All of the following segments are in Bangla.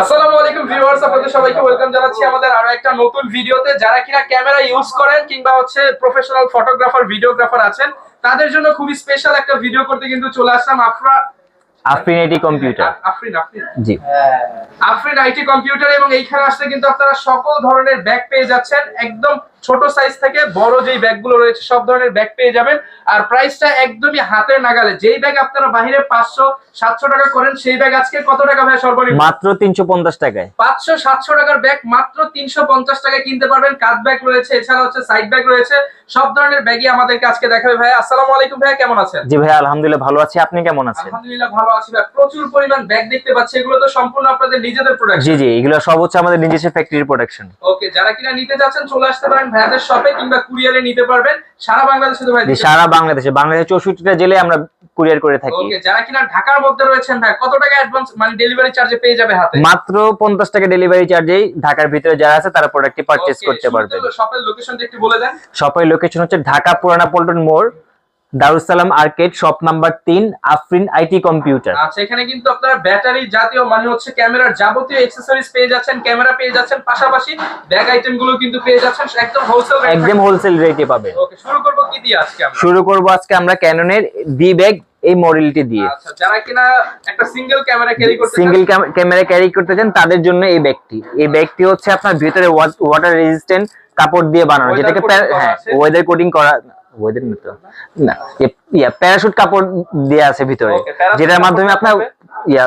আসসালামু আলাইকুম ভিউয়ার্স আপনাদের সবাইকে ওয়েলকাম জানাচ্ছি আমাদের আরও একটা নতুন ভিডিওতে। যারা কিনা ক্যামেরা ইউজ করেন কিংবা হচ্ছে প্রফেশনাল ফটোগ্রাফার ভিডিওগ্রাফার আছেন তাদের জন্য খুবই স্পেশাল একটা ভিডিও করতে কিন্তু চলে আসলাম আফরা আফিনিটি কম্পিউটার আফরিন আফরিন? জি। আফরিন আইটি কম্পিউটার এবং এইখানে আসলে কিন্তু আপনারা সকল ধরনের ব্যাগ পেয়ে যাচ্ছেন। একদম ছোট সাইজ থেকে বড় যেই ব্যাগগুলো রয়েছে সব ধরনের ব্যাগ পেয়ে যাবেন। আর প্রাইসটা একদমই হাতের নাগালে। যেই ব্যাগ আপনারা বাইরে পাঁচশো সাতশো টাকা করেন সেই ব্যাগ আজকে কত টাকা ভাই সর্বনিম্ন? মাত্র তিনশো পঞ্চাশ টাকায়। পাঁচশো সাতশো টাকার ব্যাগ মাত্র তিনশো পঞ্চাশ টাকায় কিনতে পারবেন। কাঁধ ব্যাগ রয়েছে এছাড়া হচ্ছে সাইড ব্যাগ রয়েছে। সব ধরনের ব্যাগই আমাদেরকে আজকে দেখাবে ভাই আসসালামু আলাইকুম ভাই কেমন আছেন? জি ভাই আলহামদুলিল্লাহ ভালো আছি। আপনি কেমন আছেন? আলহামদুলিল্লাহ ভালো আছি ভাই প্রচুর পরিমাণ ব্যাগ দেখতে পাচ্ছি। এগুলো তো সম্পূর্ণ আপনাদের নিজেদের প্রোডাক্ট জি জি এগুলো সব হচ্ছে আমাদের নিজস্ব ফ্যাক্টরি প্রোডাকশন ওকে যারা কিনা নিতে যাচ্ছেন চলে আসতে পারেন ভাইয়াদের শপে কিংবা কুরিয়ারে নিতে পারবেন। সারা বাংলাদেশে তো ভাই সারা বাংলাদেশে। বাংলাদেশের চৌষট্টিটা জেলে আমরা কুরিয়ার করে থাকি। ওকে যারা কিনা ঢাকার মধ্যে রয়েছেন ভাই কত টাকা অ্যাডভান্স মানে ডেলিভারি চার্জে পেয়ে যাবে হাতে? মাত্র পঞ্চাশ টাকা ডেলিভারি চার্জেই ঢাকার ভিতরে যারা আছে তারা প্রোডাক্টটি পারচেজ করতে পারবে শপের লোকেশনটা একটু বলে দেন। শপের লোকেশন হচ্ছে ঢাকা পুরানা পল্টন মোড়। দারুসালাম আর্কেড শপ নাম্বার তিন আফরিন আইটি কম্পিউটার। আচ্ছা এখানে কিন্তু আপনারা ব্যাটারি জাতীয় মানে হচ্ছে ক্যামেরার যাবতীয় অ্যাক্সেসরিজ পেয়ে যাচ্ছেন ক্যামেরা পেয়ে যাচ্ছেন পাশাপাশি ব্যাগ আইটেমগুলো কিন্তু পেয়ে যাচ্ছেন একদম হোলসেল একদম হোলসেল রেটে পাবেন। ওকে শুরু করব কি দিয়ে আজকে আমরা? শুরু করব আজকে আমরা ক্যাননের বি ব্যাগ এই মডেলটি দিয়ে। আচ্ছা যারা কিনা একটা সিঙ্গেল ক্যামেরা ক্যারি করতে সিঙ্গেল ক্যামেরা ক্যারি করতে চান তাদের জন্য এই ব্যাগটি এই ব্যাগটি হচ্ছে আপনার ভিতরে ওয়াটার রেজিস্ট্যান্ট কাপড় দিয়ে বানানো যেটাকে হ্যাঁ ওয়েদার কোটিং করা ওয়েদার তো না ইয়া প্যারাশুট কাপড় দেয়া আছে ভিতরে। যেটার মাধ্যমে আপনার ইয়া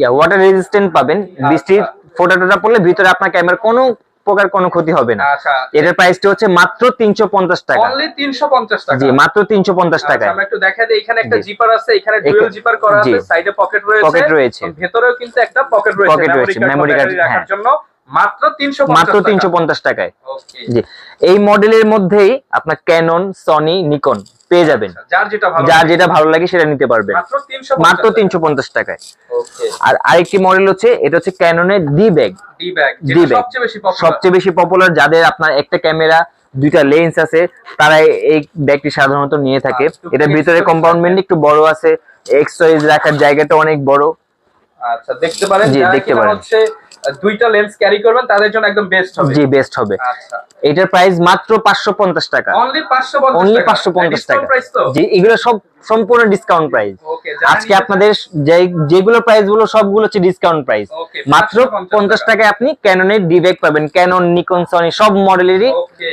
ইয়া ওয়াটার রেজিস্ট্যান্ট পাবেন। বৃষ্টির ফোটা টোটা পড়লে ভিতরে আপনার ক্যামেরার কোনো প্রকার কোনো ক্ষতি হবে না। আচ্ছা। এটার প্রাইসটি হচ্ছে মাত্র তিনশো পঞ্চাশ টাকা। অনলি 350 টাকা। জি মাত্র তিনশো পঞ্চাশ আচ্ছা, টাকায়। আমরা একটু দেখা দিই এখানে একটা জিপার আছে এখানে ডুয়াল জিপার করা আছে সাইডে পকেট রয়েছে। Pocket রয়েছে। ভেতরেও কিন্তু একটা পকেট রয়েছে Pocket রয়েছে, card card, রাখার হ্যাঁ। জন্য। মাত্র 350 মাত্র টাকা। তিনশো পঞ্চাশ টাকায়। জি। এই মডেলের মধ্যেই আপনার ক্যানন সনি নিকন পেয়ে যাবেন। যার যেটা ভালো যার যেটা ভালো লাগে সেটা নিতে পারবেন। মাত্র তিনশো পঞ্চাশ টাকায়। আর আরেকটি মডেল হচ্ছে এটা হচ্ছে ক্যাননের D bag D bag D সবচেয়ে বেশি পপুলার যাদের আপনার একটা ক্যামেরা দুইটা লেন্স আছে তারা এই ব্যাগটি সাধারণত নিয়ে থাকে। আচ্ছা, এটা ভিতরে কম্পাউন্ডমেন্ট একটু বড় আছে। এক্সট্রাইজ রাখার জায়গাটা অনেক বড়। আচ্ছা দেখতে পারেন জি, দেখতে পারেন। দুইটা লেন্স ক্যারি করবেন তাদের জন্য একদম বেস্ট হবে। জি বেস্ট হবে। আচ্ছা। এটার প্রাইস মাত্র পাঁচশো পঞ্চাশ টাকা। অনলি 550 অনলি টাকা। পাঁচশো পঞ্চাশ Discount টাকা। জি এগুলো সব সম্পূর্ণ ডিসকাউন্ট প্রাইস আজকে আপনাদের যে যেগুলো প্রাইসগুলো সবগুলো হচ্ছে ডিসকাউন্ট প্রাইস মাত্র 550 পঞ্চাশ টাকায় আপনি ক্যাননের ডি ব্যাগ পাবেন। ক্যানন নিকন সনি সব মডেলেরই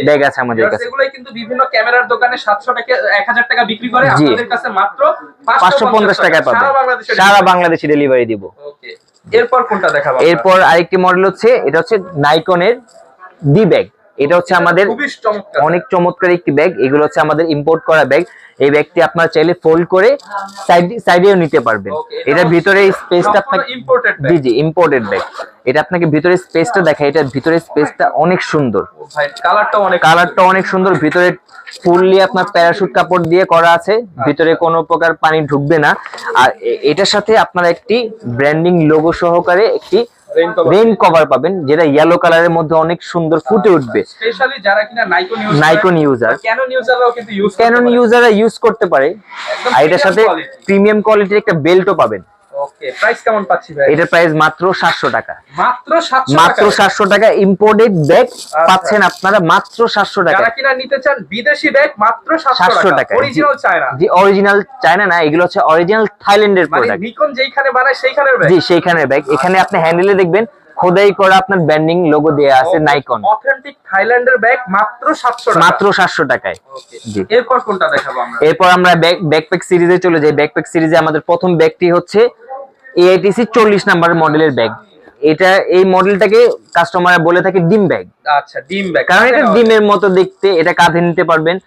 ব্যাগ আছে আমাদের কাছে। এগুলোই কিন্তু বিভিন্ন ক্যামেরার দোকানে 700 টাকা 1000 টাকা বিক্রি করে আপনাদের কাছে মাত্র পাঁচশো পঞ্চাশ টাকায় পাবেন। সারা বাংলাদেশে ডেলিভারি দিব। ওকে এরপর কোনটা দেখাবো এরপর আরেকটি মডেল হচ্ছে এটা হচ্ছে নাইকনের ডি ব্যাগ এটা হচ্ছে আমাদের অনেক চমৎকার একটি ব্যাগ এগুলো হচ্ছে আমাদের ইম্পোর্ট করা ব্যাগ এই ব্যাগটি আপনার চাইলে ফোল্ড করে সাইড সাইডেও নিতে পারবেন। এটা এটার ভিতরে স্পেসটা আপনাকে জি জি ইম্পোর্টেড ব্যাগ এটা আপনাকে ভিতরে স্পেসটা দেখায়। এটার ভিতরে স্পেসটা অনেক সুন্দর। কালারটা অনেক কালারটা অনেক সুন্দর। ভিতরে ফুললি আপনার প্যারাশুট কাপড় দিয়ে করা আছে ভিতরে কোনো প্রকার পানি ঢুকবে না। আর এটার সাথে আপনার একটি ব্র্যান্ডিং লোগো সহকারে একটি। রেইন কভার পাবেন যেটা ইয়েলো কালারের মধ্যে অনেক সুন্দর ফুটে উঠবে। স্পেশালি যারা কিনা Nikon use Nikon user। Canon ইউজাররাও কিন্তু ইউজ ক্যানন ইউজাররা ইউজ করতে পারে। আর এটার সাথে প্রিমিয়াম কোয়ালিটির একটা বেল্টও পাবেন। ওকে প্রাইস কেমন পাচ্ছি ভাই? এটার প্রাইস মাত্র সাতশো টাকা। মাত্র 700 মাত্র টাকা সাতশো টাকা ইম্পোর্টেড ব্যাগ পাচ্ছেন আপনারা মাত্র সাতশো টাকা যারা কিনা নিতে চান বিদেশি ব্যাগ মাত্র 700 700 টাকা। অরিজিনাল চায়না যে অরিজিনাল চায়না না এগুলো হচ্ছে অরিজিনাল থাইল্যান্ডের মানে প্রোডাক্ট নিকন যেইখানে বানায় সেইখানের ব্যাগ জি সেইখানের ব্যাগ এখানে আপনি হ্যান্ডেলে দেখবেন খোদাই করা আপনার ব্র্যান্ডিং লোগো দেয়া আছে নাইকন অথেন্টিক থাইল্যান্ডের ব্যাগ মাত্র 700 টাকা। মাত্র সাতশো টাকায়। জি। এরপর কোনটা দেখাবো আমরা? এরপর আমরা ব্যাক ব্যাকপ্যাক সিরিজে চলে যাই। ব্যাকপ্যাক সিরিজে আমাদের প্রথম ব্যাগটি হচ্ছে এআইটিসি চল্লিশ নাম্বার মডেলের ব্যাগ এটা এই মডেলটাকে কাস্টমার বলে থাকে ডিম ব্যাগ আচ্ছা ডিম ব্যাগ কারণ এটা ডিমের মতো দেখতে এটা কাঁধে নিতে পারবেন।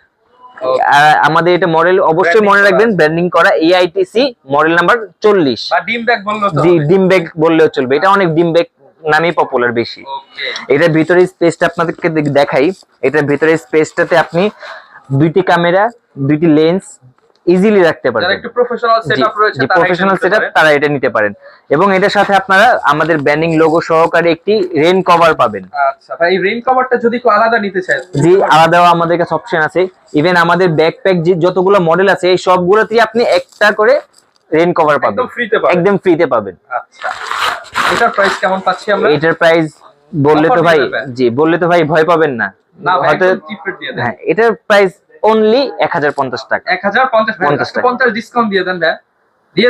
আমাদের এটা মডেল অবশ্যই মনে রাখবেন ব্র্যান্ডিং করা এআইটিসি মডেল নাম্বার চল্লিশ। ডিম ব্যাগ জি ডিম ব্যাগ বললেও চলবে। এটা অনেক ডিম ব্যাগ নামেই পপুলার বেশি। এটার ভিতরে স্পেসটা আপনাদেরকে দেখাই। এটার ভিতরে স্পেসটাতে আপনি দুইটি ক্যামেরা দুইটি লেন্স ইজিলি রাখতে যারা পারবেন একটু প্রফেশনাল সেটআপ রয়েছে তারা প্রফেশনাল সেটআপ তারা এটা নিতে পারেন। এবং এটার সাথে আপনারা আমাদের ব্যান্ডিং লোগো সহকারে একটি রেন কভার পাবেন। আচ্ছা ভাই রেইন কভারটা যদি একটু আলাদা নিতে চাই জি আলাদাও আমাদের কাছে অপশন আছে। ইভেন আমাদের ব্যাকপ্যাক যে যতগুলো মডেল আছে এই সবগুলোতেই আপনি একটা করে রেন কভার পাবেন। একদম ফ্রিতে পাবেন। একদম ফ্রিতে পাবেন। আচ্ছা এটার প্রাইস কেমন পাচ্ছি আমরা? এটার প্রাইস বললে তো ভাই জি বললে তো ভাই ভয় পাবেন না। না ভাই হয়তো হ্যাঁ এটার প্রাইস অনলি এক হাজার পঞ্চাশ টাকা। এক হাজার পঞ্চাশ টাকা। পঞ্চাশ ডিসকাউন্ট দিয়ে দেন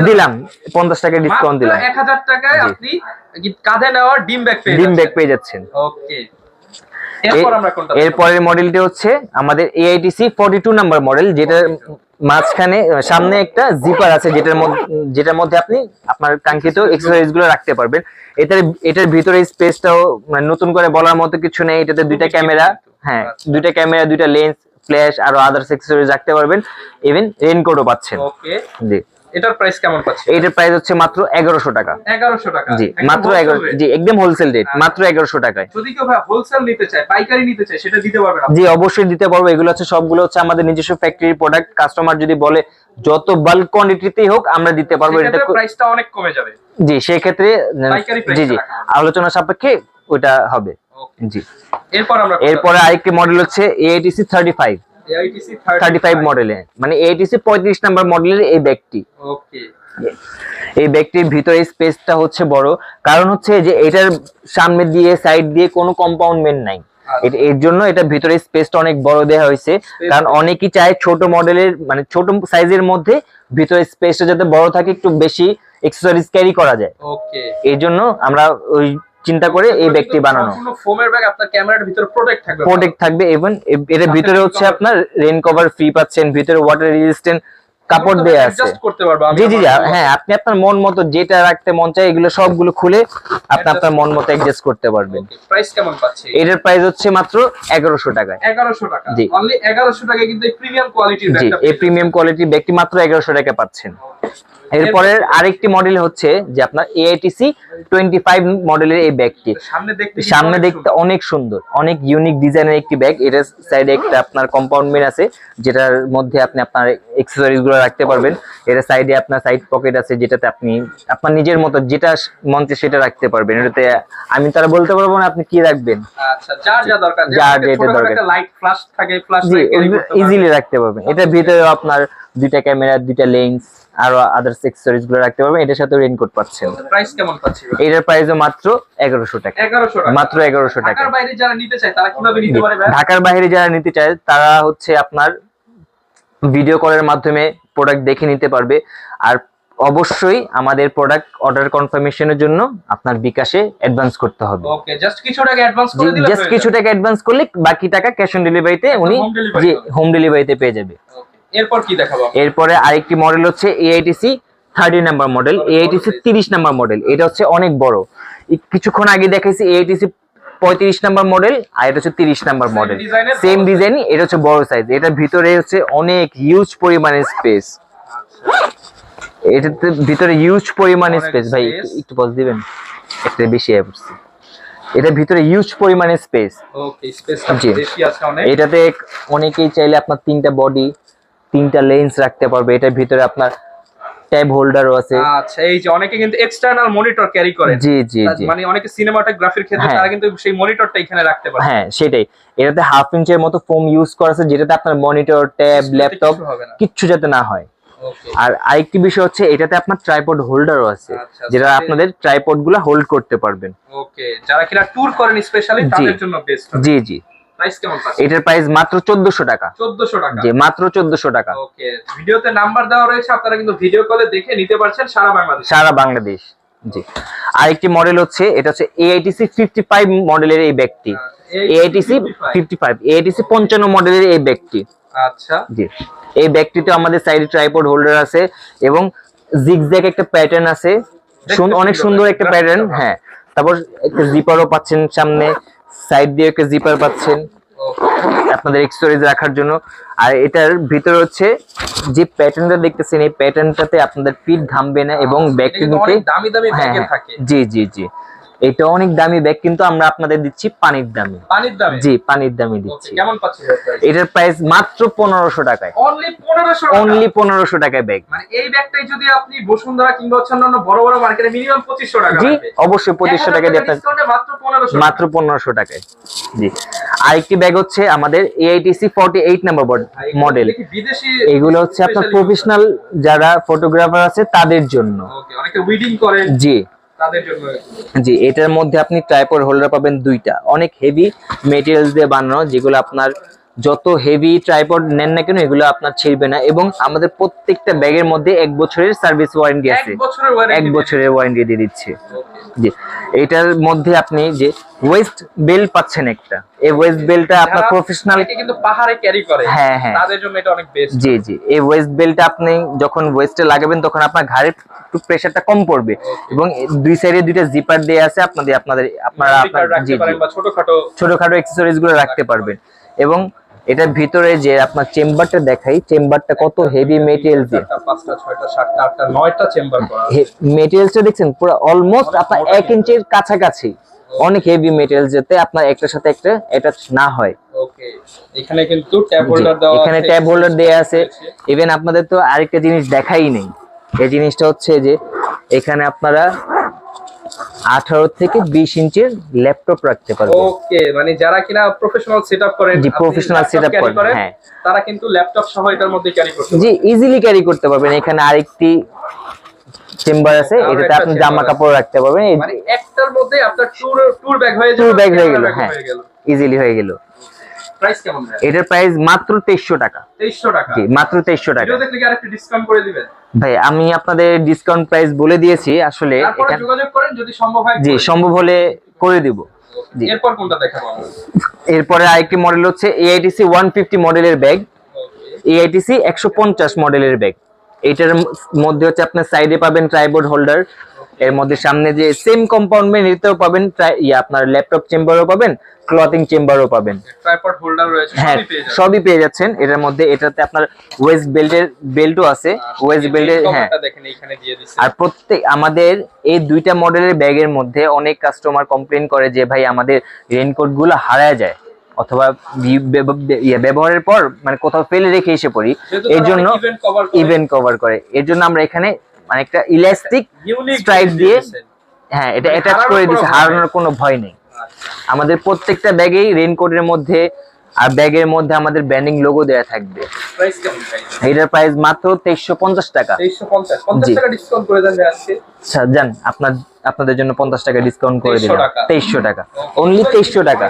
দিলাম পঞ্চাশ টাকা ডিসকাউন্ট দিলাম। এক হাজার টাকায় আপনি কাঁধে নেওয়ার ডিম ব্যাগ পেয়ে ডিম ব্যাগ পেয়ে যাচ্ছেন। ওকে। এরপর আমরা কোনটা এর পরের মডেলটি হচ্ছে আমাদের AITC forty two number model যেটা মাঝখানে সামনে একটা জিপার আছে যেটার মধ্যে যেটার মধ্যে আপনি আপনার কাঙ্ক্ষিত এক্সারসাইজগুলো রাখতে পারবেন। এটার এটার ভিতরে স্পেসটাও মানে নতুন করে বলার মতো কিছু নেই। এটাতে দুইটা ক্যামেরা হ্যাঁ আচ্ছা। দুইটা ক্যামেরা দুইটা লেন্স ফ্ল্যাশ আরও আদার্স এক্সেসরিজ রাখতে পারবেন। ইভেন রেইনকোটও পাচ্ছেন। ওকে জি। এটার প্রাইস কেমন পাচ্ছি? এইটার প্রাইস হচ্ছে মাত্র এগারোশো টাকা। এগারোশো টাকা। জি মাত্র wholesale এগারো rate। জি একদম হোলসেল রেট আচ্ছা। মাত্র এগারোশো টাকায়। যদি কেউ ভাই হোলসেল নিতে চায় পাইকারি নিতে চায় সেটা দিতে পারবেন আপনি জি অবশ্যই দিতে পারব। এগুলো হচ্ছে সবগুলো হচ্ছে আমাদের নিজস্ব ফ্যাক্টরির প্রোডাক্ট কাস্টমার যদি বলে যত বাল্ক কোয়ান্টিটিতেই হোক আমরা দিতে পারব। এটা প্রাইসটা অনেক কমে যাবে। জি সেই ক্ষেত্রে জি জি। আলোচনা সাপেক্ষে ওটা হবে. জি। এরপর আমরা এরপরে আরেকটি মডেল হচ্ছে AITC thirty five thirty five মডেলে মানে এআইটিসি পঁয়ত্রিশ নাম্বার মডেলের এই ব্যাগটি। ওকে এই ব্যাগটির ভিতরে স্পেসটা হচ্ছে বড়। কারণ হচ্ছে যে এটার সামনে দিয়ে সাইড দিয়ে কোনো কম্পাউন্ডমেন্ট নাই। এর জন্য এটা ভিতরে স্পেসটা অনেক বড় দেওয়া হয়েছে। কারণ অনেকেই চায় ছোট মডেলের মানে ছোট সাইজের মধ্যে ভিতরে স্পেসটা যাতে বড় থাকে একটু বেশি এক্সেসরিজ ক্যারি করা যায়। ওকে এই জন্য আমরা ওই চিন্তা করে এই ব্যাগটি বানানো। ফোমের ব্যাগ আপনার ক্যামেরার ভিতরে প্রোটেক্ট থাকবে প্রোটেক্ট থাকবে এবং এর ভিতরে হচ্ছে আপনার রেন কভার ফ্রি পাচ্ছেন ভিতরে ওয়াটার রেজিস্ট্যান্ট কাপড় দেয়া আছে। জি জি হ্যাঁ আপনি আপনার মন মতো যেটা রাখতে মন চায় এগুলো সবগুলো খুলে আপনি আপনার মন মতো অ্যাডজাস্ট করতে পারবেন। প্রাইস কেমন পাচ্ছি? এটার প্রাইস হচ্ছে মাত্র এগারোশো টাকায়। এগারোশো টাকা। জি। অনলি এগারোশো টাকা কিন্তু এই প্রিমিয়াম কোয়ালিটির ব্যাগটা এই প্রিমিয়াম কোয়ালিটির ব্যাগটি মাত্র এগারোশো টাকা পাচ্ছেন। এরপরের আরেকটি মডেল হচ্ছে যে আপনার এআইটিসি টোয়েন্টি ফাইভ মডেলের এই ব্যাগটি। সামনে দেখতে অনেক সুন্দর। অনেক ইউনিক ডিজাইনের একটি ব্যাগ এটার সাইডে একটা আপনার কম্পাউন্ডমেন্ট আছে যেটার মধ্যে আপনি আপনার অ্যাক্সেসরিজগুলো রাখতে পারবেন। এর সাইডে আপনার সাইড পকেট আছে যেটাতে আপনি আপনার নিজের মতো যেটা মঞ্চে সেটা রাখতে পারবেন। এটাতে আমি তারা বলতে পারব না আপনি কি রাখবেন। আচ্ছা যার যেটা দরকার। ইজিলি রাখতে পারবেন। এটার ভিতরে আপনার দুইটা ক্যামেরা দুইটা লেন্স আরও আদার্স অ্যাক্সেসরিজগুলো রাখতে পারবেন। এটার সাথে রেইনকোট পাচ্ছেন। প্রাইস কেমন পাচ্ছি এটার প্রাইসও মাত্র এগারোশো টাকা। এগারোশো টাকা। মাত্র এগারোশো টাকা। ঢাকার বাইরে যারা নিতে চায় তারা কীভাবে নিতে পারে ভাই? ঢাকার বাইরে যারা নিতে চায় তারা হচ্ছে আপনার ভিডিও কলের মাধ্যমে প্রোডাক্ট দেখে নিতে পারবে। আর অবশ্যই আমাদের প্রোডাক্ট অর্ডার কনফার্মেশনের জন্য আপনার বিকাশে অ্যাডভান্স করতে হবে। ওকে জাস্ট কিছু টাকা অ্যাডভান্স করে দিলে জাস্ট কিছু টাকা অ্যাডভান্স করলে বাকি টাকা ক্যাশ অন ডেলিভারিতে উনি জি হোম ডেলিভারিতে পেয়ে যাবে। এরপর কি দেখাবো? এরপরে আরেকটি মডেল হচ্ছে AITC thirty number model AITC তিরিশ নাম্বার মডেল এটা হচ্ছে অনেক বড়। কিছুক্ষণ আগে দেখেছি এআইটিসি পঁয়ত্রিশ নাম্বার মডেল আর এটা হচ্ছে তিরিশ নাম্বার মডেল সেম বড় ডিজাইনই এটা হচ্ছে বড় সাইজ এটার ভিতরে হচ্ছে অনেক হিউজ পরিমাণে স্পেস এটাতে ভিতরে হিউজ পরিমাণে স্পেস ভাই। একটু- পজ দিবেন একটা বেশি পড়ছে। এটার ভিতরে হিউজ পরিমাণে স্পেস ওকে স্পেসটা। বেশি আছে অনেক। এটাতে অনেকেই চাইলে আপনার তিনটা বডি তিনটা লেন্স রাখতে পারবে। এটার ভিতরে আপনার ট্যাব হোল্ডারও আছে। আচ্ছা এই যে অনেকে কিন্তু এক্সটার্নাল মনিটর ক্যারি করে জি জি জি। মানে অনেকে সিনেমাটোগ্রাফির ক্ষেত্রে হ্যাঁ। তারা কিন্তু সেই মনিটরটা এখানে রাখতে পারে। হ্যাঁ সেটাই। এটাতে হাফ ইঞ্চের মতো ফোম ইউজ করা আছে যেটাতে আপনার মনিটর ট্যাব ল্যাপটপ। কিচ্ছু যাতে না হয়। আর আরেকটি বিষয় হচ্ছে এটাতে আপনার ট্রাইপড হোল্ডারও আছে আচ্ছা, যেটা আপনাদের ট্রাইপডগুলা হোল্ড করতে পারবেন। ওকে যারা কিনা ট্যুর করেন স্পেশালি তাদের জন্য বেস্ট জি জি। প্রাইস কেমন পাচ্ছে এটার প্রাইস মাত্র চোদ্দশো টাকা। 1400 টাকা। জি মাত্র চোদ্দশো টাকা। ওকে ভিডিওতে নাম্বার দেওয়া রয়েছে আপনারা কিন্তু ভিডিও কলে দেখে নিতে পারছেন সারা বাংলাদেশ। সারা বাংলাদেশ জি। আরেকটি মডেল হচ্ছে এটা হচ্ছে এআইটিসি ফিফটি ফাইভ মডেলের এই ব্যাগটি এআইটিসি ফিফটি ফাইভ এআইটিসি পঞ্চান্ন মডেলের এই ব্যাগটি আচ্ছা। জি এই ব্যাগটিতে আমাদের সাইডে ট্রাইপড হোল্ডার আছে এবং জিগজ্যাগ একটা প্যাটার্ন আছে। অনেক সুন্দর একটা প্যাটার্ন হ্যাঁ। তারপর একটা জিপারও পাচ্ছেন সামনে সাইড দিয়ে একটা জিপার পাচ্ছেন। আপনাদের এক্সটোরেজ রাখার জন্য। আর এটার ভিতরে হচ্ছে যে প্যাটার্নটা দেখতেছেন এই প্যাটার্নটাতে আপনাদের পিঠ ঘামবে না এবং ব্যাগটি নিতে দামি দামি হ্যাঁ হ্যাঁ, থাকে। জি জি জি। এটা অনেক দামি ব্যাগ কিন্তু আমরা আপনাদের দিচ্ছি পানির দামে। পানির দামে? জি পানির দামে দিচ্ছি। কেমন পাচ্ছি এটার প্রাইস মাত্র পনেরোশো টাকায়। অনলি 1500 টাকা? অনলি পনেরোশো টাকায় ব্যাগ মানে এই ব্যাগটাই যদি আপনি বসুন্ধরা কিংবা অন্যান্য বড় বড় মার্কেটে মিনিমাম 2500 টাকা জি অবশ্যই পঁচিশশো টাকা দিয়ে আপনার মাত্র 1500 মাত্র পনেরোশো টাকায়। জি। আরেকটি ব্যাগ হচ্ছে আমাদের AITC forty eight number model বিদেশি এগুলো হচ্ছে আপনার প্রফেশনাল যারা ফটোগ্রাফার আছে তাদের জন্য। ওকে অনেকে উইডিং করেন। জি। জি, এটার মধ্যে আপনি ট্রাইপড হোল্ডার পাবেন দুইটা। অনেক হেভি মেটেরিয়ালস দিয়ে বানানো, যেগুলো আপনার যত হেভি ট্রাইপড নেন না কেন এগুলো আপনার ছিড়বে না এবং আমাদের প্রত্যেকটা ব্যাগের মধ্যে এক বছরের সার্ভিস ওয়ারেন্টি আছে। এক বছরের ওয়ারেন্টি দিয়ে দিচ্ছে। জি। এটার মধ্যে আপনি যে ওয়েস্ট বেল পাচ্ছেন একটা এই ওয়েস্ট বেলটা আপনার প্রফেশনাল কিন্তু পাহাড়ে ক্যারি করে হ্যাঁ, হ্যাঁ। তাদের জন্য এটা অনেক বেস্ট জি জি। এই ওয়েস্ট বেলটা আপনি যখন ওয়েস্টে লাগাবেন তখন আপনার ঘাড়ের একটু প্রেসারটা কম পড়বে। এবং দুই সাইডে দুইটা জিপার দেয়া আছে আপনাদের আপনাদের আপনারা আপনার ছোটখাটো ছোটখাটো অ্যাক্সেসরিজগুলো রাখতে পারবেন। এবং এটার ভিতরে যে আপনার চেম্বারটা দেখাই চেম্বারটা কত হেভি মেটেরিয়াল দিয়ে। পাঁচটা ছয়টা সাতটা আটটা নয়টা চেম্বার করা। মেটেরিয়ালসটা দেখছেন পুরো অলমোস্ট আপনার এক ইঞ্চের কাছাকাছি। অনেক হেভি মেটেরিয়াল যাতে আপনার একটার সাথে একটা অ্যাটাচ না হয়। ওকে এখানে কিন্তু ট্যাপ হোল্ডার দেওয়া এখানে ট্যাব হোল্ডার দেয়া আছে। ইভেন আপনাদের তো আরেকটা জিনিস দেখাই নেই। এই জিনিসটা হচ্ছে যে এখানে আপনারা আঠারো থেকে বিশ ইঞ্চির ল্যাপটপ রাখতে পারবেন ওকে মানে যারা কিনা প্রফেশনাল সেটআপ করেন জি, প্রফেশনাল carry করেন, হ্যাঁ। তারা কিন্তু ল্যাপটপ সহ এটার মধ্যে ক্যারি করতে জি ইজিলি ক্যারি করতে পারবেন। এখানে আরেকটি চেম্বার আছে এটাতে আপনি জামা কাপড় রাখতে পারবেন। পারবেন। মানে একটার মধ্যে আপনার টুর টুর ব্যাগ হয়ে যাবে টুর ব্যাগ হয়ে গেল হ্যাঁ। ইজিলি হয়ে গেল। প্রাইস কেমন ভাই? এটার প্রাইস মাত্র তেইশশো টাকা। 2300 টাকা। জি মাত্র তেইশশো টাকা। ভিডিও দেখলে কি আরেকটু ডিসকাউন্ট করে দিবেন? ভাই আমি আপনাদের ডিসকাউন্ট প্রাইস বলে দিয়েছি আসলে এখানে যোগাযোগ করেন যদি সম্ভব হয় জি সম্ভব হলে করে দিব। এরপর কোনটা দেখাবো এরপরে আরেকটি মডেল হচ্ছে এআইটিসি ওয়ান ফিফটি মডেলের ব্যাগ একশো পঞ্চাশ মডেলের ব্যাগ এটার মধ্যে হচ্ছে আপনার সাইডে পাবেন ট্রাইবোর্ড হোল্ডার এর মধ্যে সামনে যে সেম কম্পাউন্ডমেন্ট এতেও পাবেন ট্রাই- ইয়ে আপনার ল্যাপটপ চেম্বারও পাবেন ক্লথিং চেম্বারও পাবেন। ট্রাইপড হোল্ডার রয়েছে হ্যাঁ সবই পেয়ে যাবেন। সবই পেয়ে যাচ্ছেন। এটার মধ্যে এটাতে আপনার ওয়েস্ট বেল্টের বেল্টও আছে। ওয়েস্ট বেল্টের হ্যাঁ। দেখেন এখানে দিয়ে আর প্রত্যেক আমাদের এই দুইটা মডেলের ব্যাগের মধ্যে অনেক কাস্টমার কমপ্লেন করে যে ভাই আমাদের রেনকোটগুলো হারায় যায়। অথবা ইয়ে ব্যবহারের পর মানে কোথাও ফেলে রেখে এসে পড়ি। এর জন্য। ইভেন্ট কভার করে। এর জন্য আমরা এখানে মানে একটা ইলাস্টিক স্ট্রাইপ দিয়ে হ্যাঁ এটা মানে অ্যাটাচ করে কোনো দিয়েছে হারানোর কোনো ভয় নেই। আমাদের প্রত্যেকটা ব্যাগেই রেনকোটের মধ্যে আর ব্যাগের মধ্যে আমাদের ব্র্যান্ডিং লোগো দেওয়া থাকবে। এটার প্রাইস মাত্র তেইশশো পঞ্চাশ টাকা। 2350 50 জি। টাকা ডিসকাউন্ট করে দেন আজকে। আচ্ছা যান আপনার আপনাদের জন্য পঞ্চাশ টাকা ডিসকাউন্ট করে 2300 দিলাম। তেইশশো টাকা। অনলি তেইশশো টাকা।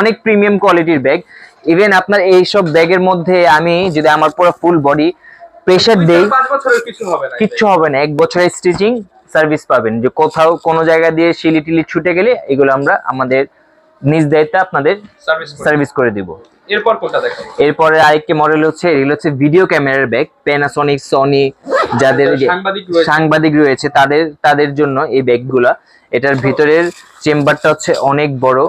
অনেক প্রিমিয়াম কোয়ালিটির ব্যাগ ইভেন আপনার এইসব ব্যাগের মধ্যে আমি যদি আমার পুরো ফুল বডি প্রেসার দেই পাঁচ বছরের কিছু হবে না কিচ্ছু হবে না এক বছরের স্টিচিং সার্ভিস পাবেন। যে কোথাও কোনো জায়গা দিয়ে শিলি টিলি ছুটে গেলে এগুলো আমরা আমাদের নিজ দায়িত্বে আপনাদের সার্ভিস করে দিব। এরপর কোনটা দেখাবো? এরপরে আরেকটি মডেল হচ্ছে এগুলো হচ্ছে ভিডিও ক্যামেরার ব্যাগ প্যানাসনিক সনি যাদের সাংবাদিক রয়েছে। সাংবাদিক রয়েছে তাদের তাদের জন্য এই ব্যাগগুলা এটার ভিতরের চেম্বারটা হচ্ছে অনেক বড়।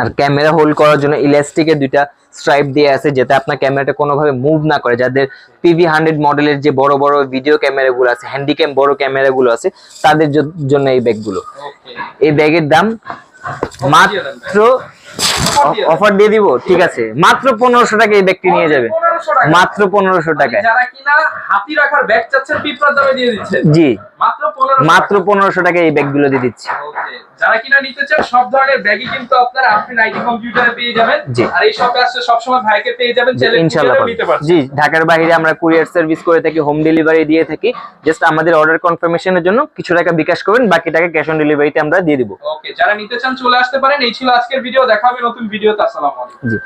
আর ক্যামেরা হোল্ড করার জন্য ইলাস্টিকের দুইটা স্ট্রাইপ দিয়ে আছে যাতে আপনার ক্যামেরাটা কোনোভাবে মুভ না করে। যাদের পিভি হান্ড্রেড মডেলের যে বড় বড় ভিডিও ক্যামেরাগুলো আছে হ্যান্ডিক্যাম বড় ক্যামেরাগুলো আছে তাদের জন্য এই ব্যাগগুলো এই ব্যাগের দাম মাত্র অফার দিয়ে দিব? ঠিক আছে। মাত্র পনেরোশো টাকা এই ব্যাগটি নিয়ে যাবে। মাত্র পনেরোশো টাকায়। দিয়ে দিচ্ছেন। জি। মাত্র পনেরোশো টাকায় এই ব্যাগগুলো দিয়ে দিচ্ছি। যারা কিনা নিতে চান সব ধরনের ব্যাগই কিন্তু আপনারা আপনি নাইটি কম্পিউটারে পেয়ে যাবেন। আর এই শপে আসলে সবসময় ভাইকে পেয়ে যাবেন চ্যালেঞ্জ ইনশাআল্লাহ নিতে পারবেন জি ঢাকার বাইরে আমরা কুরিয়ার সার্ভিস করে থাকি হোম ডেলিভারি দিয়ে থাকি। জাস্ট আমাদের অর্ডার কনফার্মেশনের জন্য কিছু টাকা বিকাশ করবেন বাকি টাকা ক্যাশ অন ডেলিভারিতে আমরা দিয়ে দিব। ওকে যারা নিতে চান চলে আসতে পারেন। এই ছিল আজকের ভিডিও দেখা হবে নতুন ভিডিওতে আসসালামু আলাইকুম। জি